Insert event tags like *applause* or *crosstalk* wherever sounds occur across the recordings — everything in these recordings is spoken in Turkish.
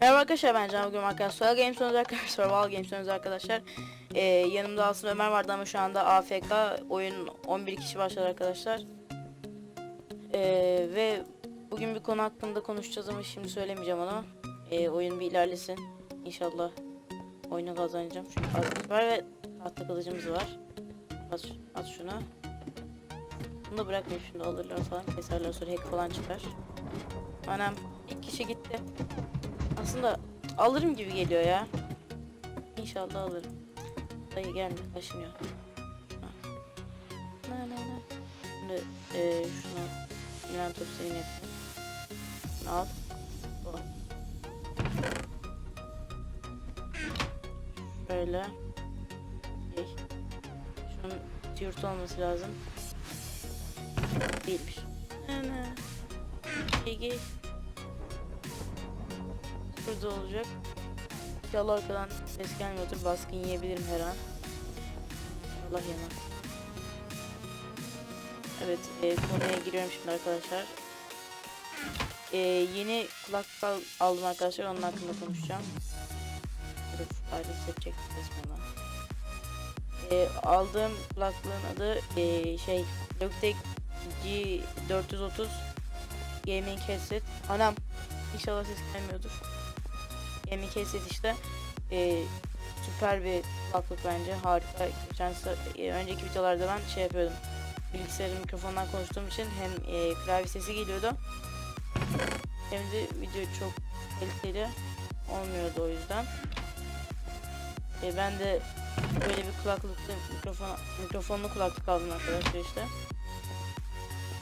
Merhaba arkadaşlar ben Can. Bugün arkadaşlar Games arkadaşlar Survival Games *laughs* arkadaşlar. Ee, Yanımda aslında Ömer vardı ama şu anda AFK Oyun 11 kişi başladı arkadaşlar. Ee, Ve bugün bir konu hakkında konuşacağız ama şimdi söylemeyeceğim onu. Ee, Oyun bir ilerlesin. İnşallah oyunu kazanacağım. Çünkü az var ve tahta kılıcımız var. At, at şunu Bunu da bırakmayayım. Şimdi alırlar falan. Keserler sonra hack falan çıkar. Anam ilk kişi gitti aslında alırım gibi geliyor ya. İnşallah alırım. Dayı geldi taşınıyor. Na na na. Şimdi e, şunu Milan top senin yapayım. Şunu al. Bu. Şöyle. Şey. Şunun yurt olması lazım. Değilmiş. Na na. Gel gel. Burada olacak. İnşallah arkadan ses gelmiyordur. Baskın yiyebilirim her an. Allah yana. Evet, e, konuya giriyorum şimdi arkadaşlar. E, yeni kulaklık al- aldım arkadaşlar. Onun hakkında konuşacağım. Dur, ayrı seçecek resmen ben. E, aldığım kulaklığın adı e, şey Logitech G430 Gaming Headset. Anam İnşallah ses gelmiyordur. Gaming headset işte e, süper bir kulaklık bence harika. Geçen e, önceki videolarda ben şey yapıyordum. Bilgisayarın mikrofondan konuştuğum için hem e, klavye sesi geliyordu hem de video çok kaliteli olmuyordu o yüzden. E, ben de böyle bir kulaklıklı mikrofon mikrofonlu kulaklık aldım arkadaşlar işte.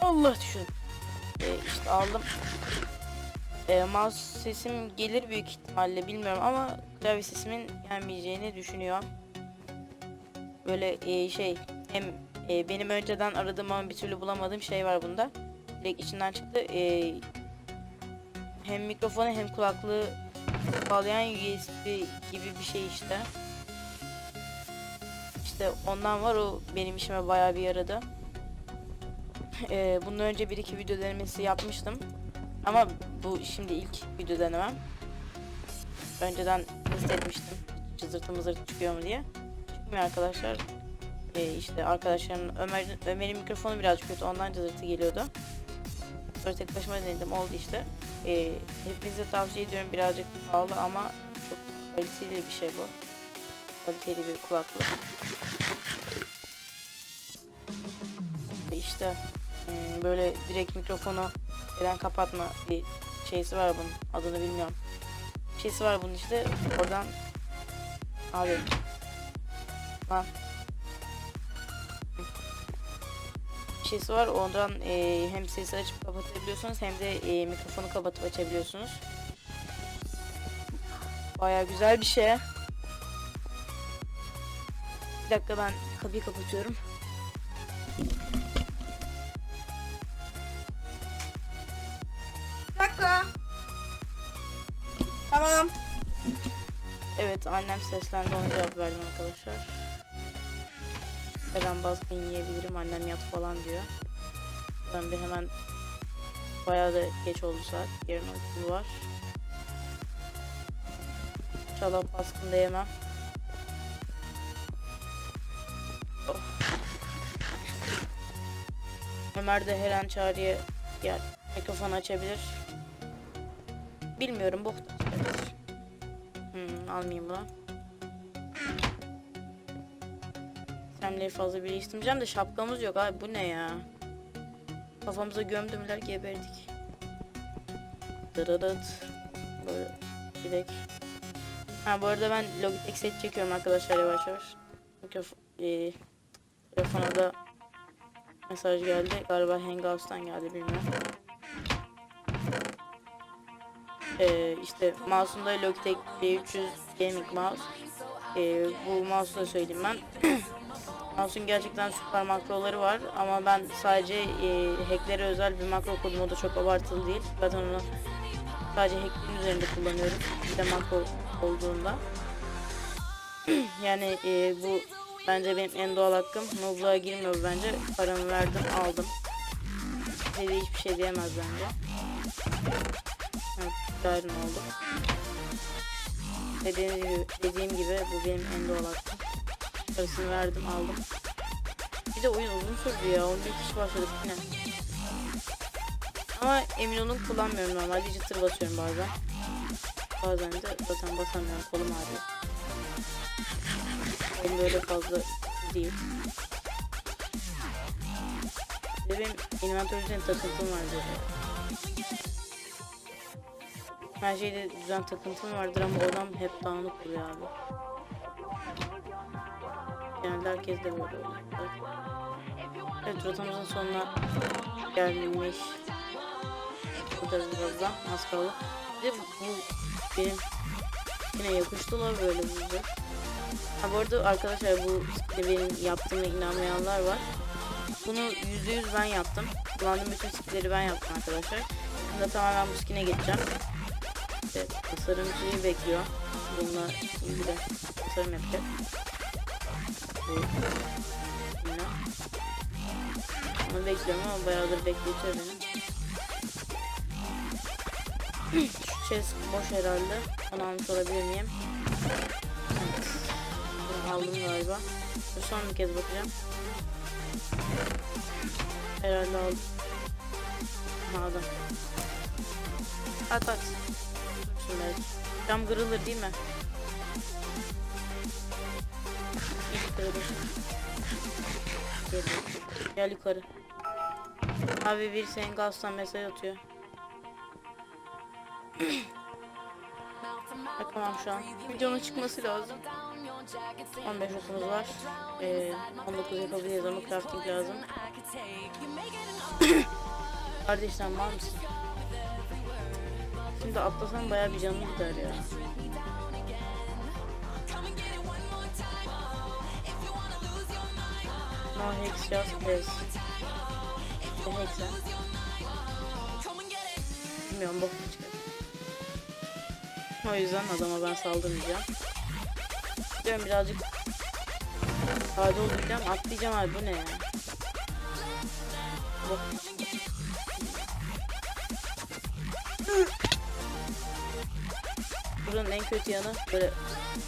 Allah düşün. E, işte aldım. E, mouse sesim gelir büyük ihtimalle bilmiyorum ama klavye sesimin gelmeyeceğini düşünüyorum. Böyle e, şey hem e, benim önceden aradığım ama bir türlü bulamadığım şey var bunda. Direkt içinden çıktı. E, hem mikrofonu hem kulaklığı bağlayan USB gibi bir şey işte. İşte ondan var o benim işime bayağı bir yaradı. E, bundan önce bir iki video denemesi yapmıştım. Ama bu şimdi ilk video denemem. Önceden test etmiştim. Cızırtı mızırtı çıkıyor mu diye. Çıkmıyor arkadaşlar. Ee, işte arkadaşlarım Ömer, Ömer'in mikrofonu biraz kötü ondan cızırtı geliyordu. Sonra tek başıma denedim oldu işte. Ee, hepinize tavsiye ediyorum birazcık pahalı ama çok kaliteli bir şey bu. Kaliteli bir kulaklık. İşte hmm, böyle direkt mikrofonu neden kapatma bir şeysi var bunun adını bilmiyorum. Bir şeysi var bunun işte oradan abi lan şeysi var ondan e, hem sesi açıp kapatabiliyorsunuz hem de e, mikrofonu kapatıp açabiliyorsunuz. Baya güzel bir şey. Bir dakika ben kapıyı kapatıyorum. Annem seslendi ona cevap verdim arkadaşlar. Ben baskın yiyebilirim annem yat falan diyor. Ben de hemen bayağı da geç oldu saat. Yarın okul var. İnşallah baskın da yemem. Oh. Ömer de her an çağrıya gel. Mikrofon açabilir. Bilmiyorum bu. Hmm, almayayım bunu. Semleri fazla bir istemeyeceğim de şapkamız yok abi bu ne ya? Kafamıza gömdümler geberdik. Dırırıt. Böyle direkt. Ha bu arada ben Logitech set çekiyorum arkadaşlar yavaş yavaş. Mikrofon, e, da mesaj geldi. Galiba Hangouts'tan geldi bilmiyorum. Ee, işte mouse'umda Logitech B300 Gaming Mouse. Ee, bu mouse'u da söyleyeyim ben. *clears throat* Mouse'un gerçekten süper makroları var ama ben sadece e, hacklere özel bir makro kurdum. O da çok abartılı değil. Zaten onu sadece hacklerin üzerinde kullanıyorum. Bir de makro olduğunda. *clears throat* yani e, bu bence benim en doğal hakkım. Noble'a girmiyor bence. Paramı verdim aldım. Size de hiçbir şey diyemez bence. Evet, Iron oldu. Dediğim gibi, dediğim gibi bu benim en doğal hakkım. Parasını verdim aldım. Bir de oyun uzun sürdü ya. 11 kişi başladık yine. Ama emin olun kullanmıyorum normalde jitter basıyorum bazen. Bazen de zaten basamıyorum kolum ağrıyor. Oyun böyle fazla değil. Bir de benim inventörden takıntım var böyle. Her şeyde düzen takıntım vardır ama odam hep dağınık oluyor abi. Genelde herkes de böyle oluyor. Evet rotamızın sonuna gelmiş. Burada birazdan az kaldı. Bir de bu benim yine yakıştılar böyle bize. Ha bu arada arkadaşlar bu skill'i benim yaptığıma inanmayanlar var. Bunu %100 ben yaptım. Kullandığım bütün skill'leri ben yaptım arkadaşlar. Şimdi tamamen bu skin'e geçeceğim. İşte tasarımcıyı bekliyor. Bununla ilgili tasarım yapacak. Bu. Yine. Onu bekliyorum ama bayağıdır bekletiyor beni. Şu chest boş herhalde. Onu almış olabilir miyim? Bunu aldım galiba. Dur son bir kez bakacağım. Herhalde aldım. Aldım. At at. Şimdi. Cam kırılır değil mi? İlk kırılır. Gel, yukarı. Abi bir senin gazdan mesaj atıyor. *clears throat* Bakamam şu an. Videonun çıkması lazım. 15 okumuz var. Ee, 19 yapabiliriz ama crafting lazım. *clears throat* Kardeş sen var mısın? Şimdi atlasam bayağı bir canım gider ya. No hex just pass. Ne hex lan? Bilmiyorum bok çıkar. O yüzden adama ben saldırmayacağım. Diyorum birazcık sade olacağım. Atlayacağım abi bu ne ya? Bok Buranın en kötü yanı böyle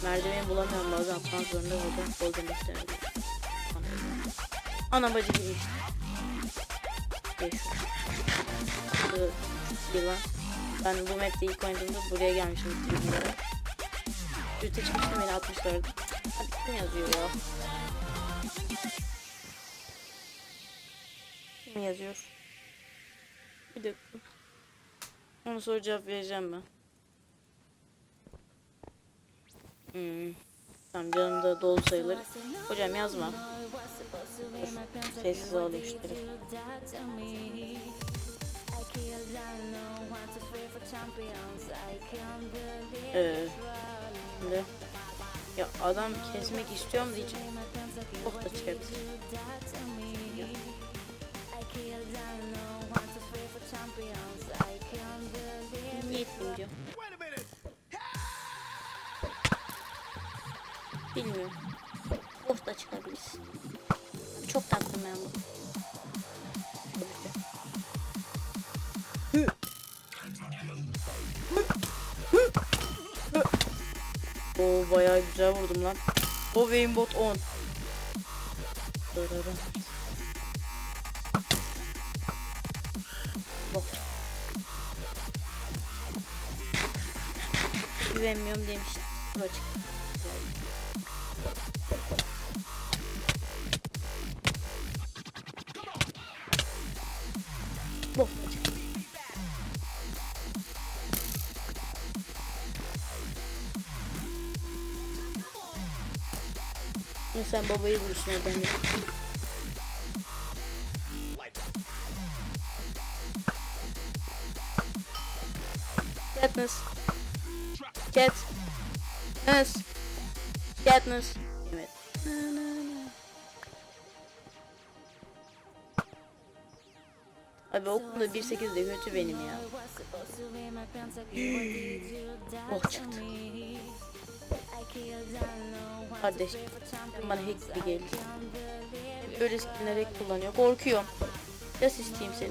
merdiveni bulamıyorum bazen atmak zorunda kaldım. Golden işte. Ana bacı şu. Yılan. Ben bu map'te ilk oynadığımda buraya gelmişim. Rüte çıkmıştım beni atmışlardı. Hadi kim yazıyor ya? Kim yazıyor? Bir dakika. Onu sonra cevap vereceğim ben. Hmm. Tamam canım da dolu sayılır. Hocam yazma. Dur. Sessiz alayım şu telefonu. Ee, ya adam kesmek istiyorum da hiç çok da çıkarttı. Niye etmeyeyim diyor. Bilmiyorum. Boş da çıkabilirsin. Çok taktım ben bunu. Oo bayağı güzel vurdum lan. O Bot 10. Dırırı. Bok. Güvenmiyorum demiştim. Açık. Sen babayı vurursun oradan. Katniss. Cat. Katniss. Katniss. Evet. Abi okulda 1.8 de kötü benim ya. oh çıktı. Kardeş bana hack gibi gelir. Böyle skinler hack kullanıyor. Korkuyorum. Yas isteyeyim seni.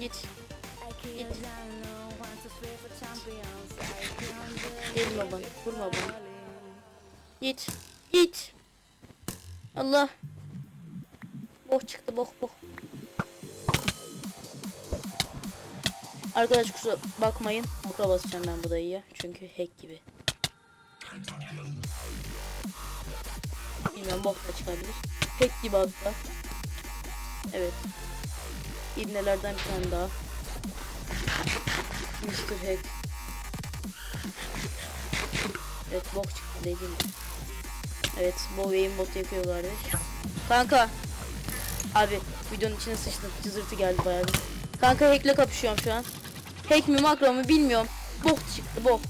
Git. Git. Gelme bana. Vurma bana. Git. Git. Allah. Boh çıktı boh boh. Arkadaş kusura bakmayın. Makra basacağım ben bu dayıya. Çünkü hack gibi. Bilmem bok da çıkabilir. Hack gibi hatta. Evet. İbnelerden bir tane daha. Mr. Hack. Evet bok çıktı dediğim gibi. Evet bu aimbot yakıyor kardeş. Kanka. Abi videonun içine sıçtım. Cızırtı geldi bayağı. Kanka hackle kapışıyorum şu an. Hack mi makro mu bilmiyorum. Bok çıktı bok.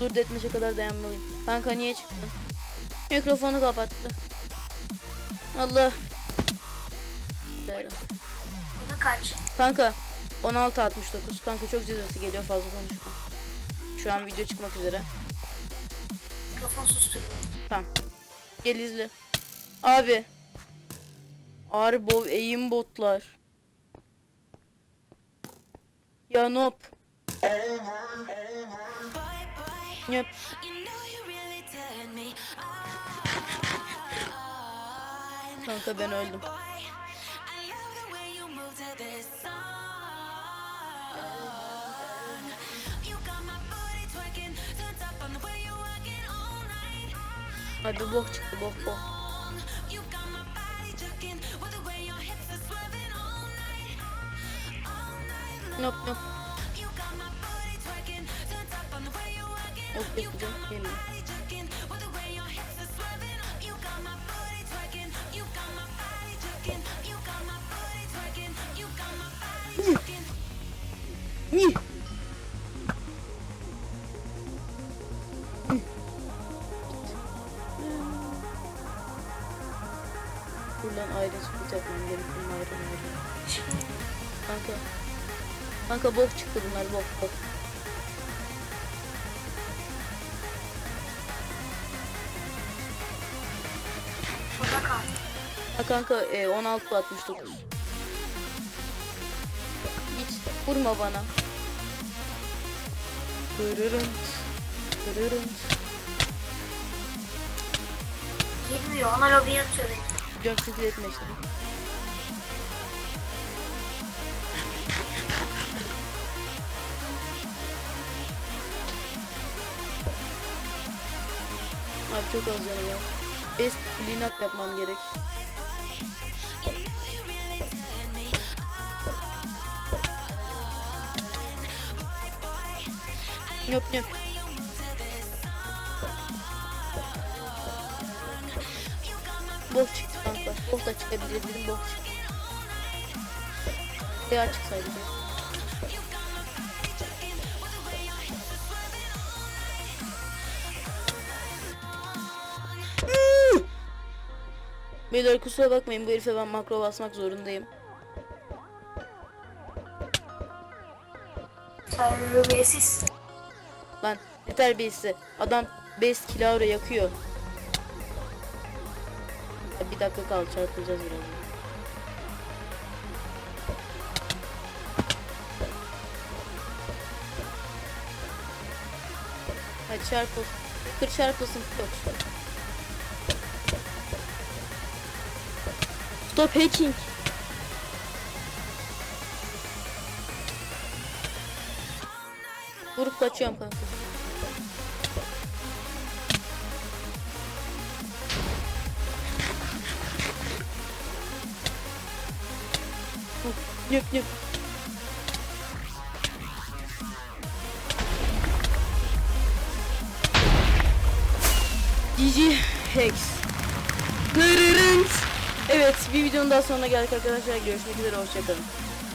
Dur detmeşe kadar dayanmalıyım. Kanka niye çıktın? Mikrofonu kapattı. Allah. Bunu kaç? Kanka 16.69 kanka çok cezası geliyor fazla konuşma. Şu an video çıkmak üzere. Mikrofon susturuyor. Tamam. Gel izle. Abi. Arbov eğim botlar. Ya nop. Yap. Kanka ben öldüm. Hadi bok çıktı bok bok. Nop nop. Ok yapacağım. Geliyor. Ih. Buradan ayrı split yapmam gerekiyor. Ayrı ayrı. Kanka. Kanka bok çıktı bunlar bok bok. Ha kanka e, 16 69. Hiç vurma bana. Kırırım. Kırırım. Girmiyor. Ona lobiye atıyor beni. Çünkü etme işte. Abi çok az canım ya. Best clean up yapmam gerek. Yok yok. Bok çıktı kanka. Bok da çıkabilir dedim bok çıktı. Veya çıksaydı. Beyler kusura bakmayın bu herife ben makro basmak zorundayım. Terbiyesiz. Lan ne terbiyesi. Adam best kilavra yakıyor. Ya Bir dakika kal çarpılacağız biraz. Hadi çarpıl. Kır çarpılsın. Yok. Stop hacking. Vurup kaçıyorum kanka. Nüp nüp. GG Hex. Dırırınt. Evet bir videonun daha sonuna geldik arkadaşlar. Görüşmek üzere hoşçakalın.